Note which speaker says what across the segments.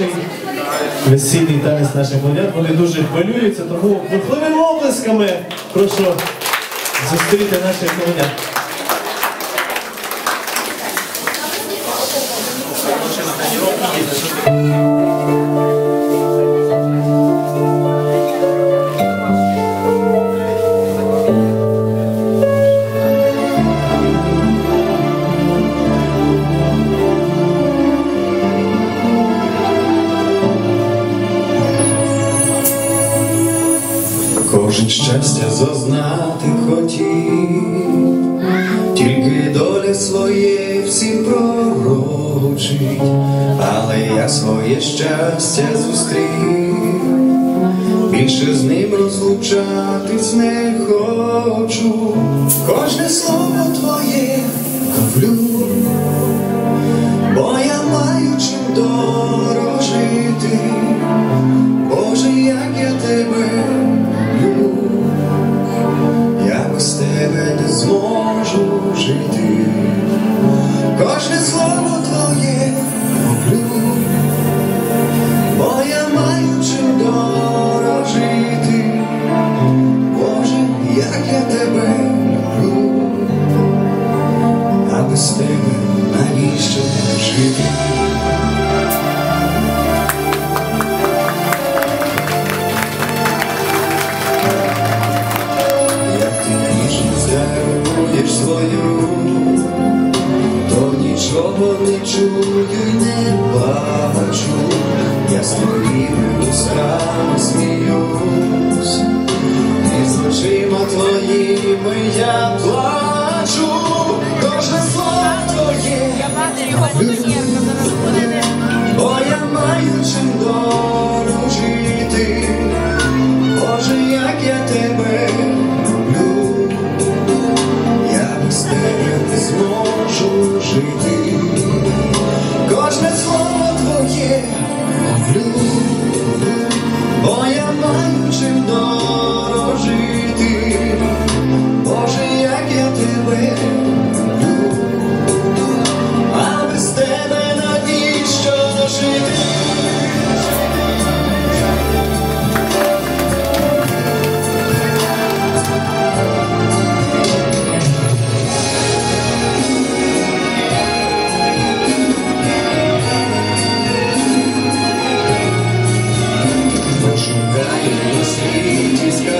Speaker 1: перший весільний танець наших молодят. Вони дуже хвилюються, тому бурхливими облисками прошу зустріти наших молодят.
Speaker 2: Кожен щастя зазнати хотів, тільки доля своє всім пророчить, але я своє щастя зустрів, більше з ним розлучатись не хочу, кожне слово твоє люблю, твоїми я плачу, кожне слово твоє, бо я маю чим дорожити. Ajudar e você descansar.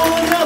Speaker 1: Zamora!